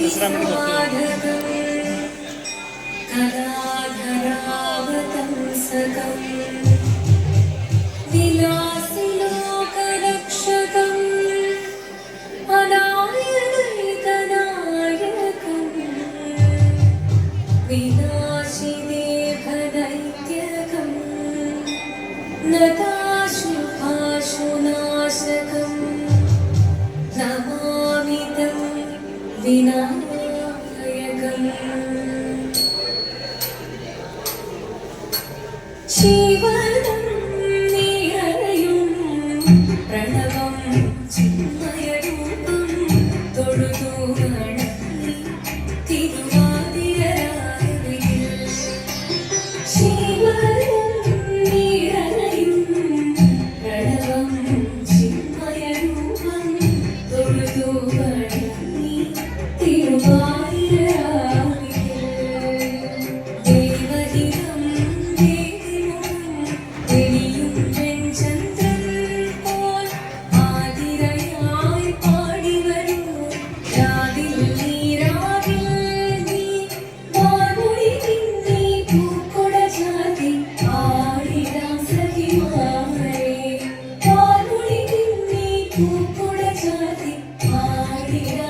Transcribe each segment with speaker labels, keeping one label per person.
Speaker 1: Kardeşlerim bunu bakıyor. Sí. tiga.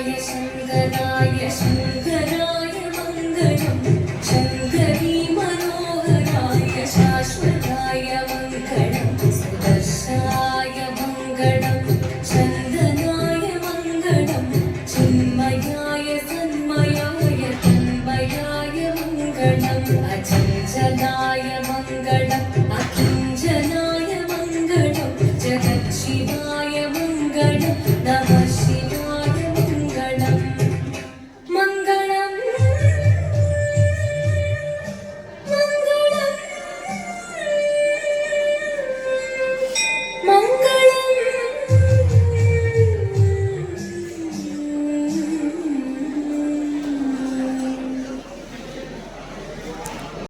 Speaker 1: ശങ്കരായ ശങ്കരായ ശങ്കരായ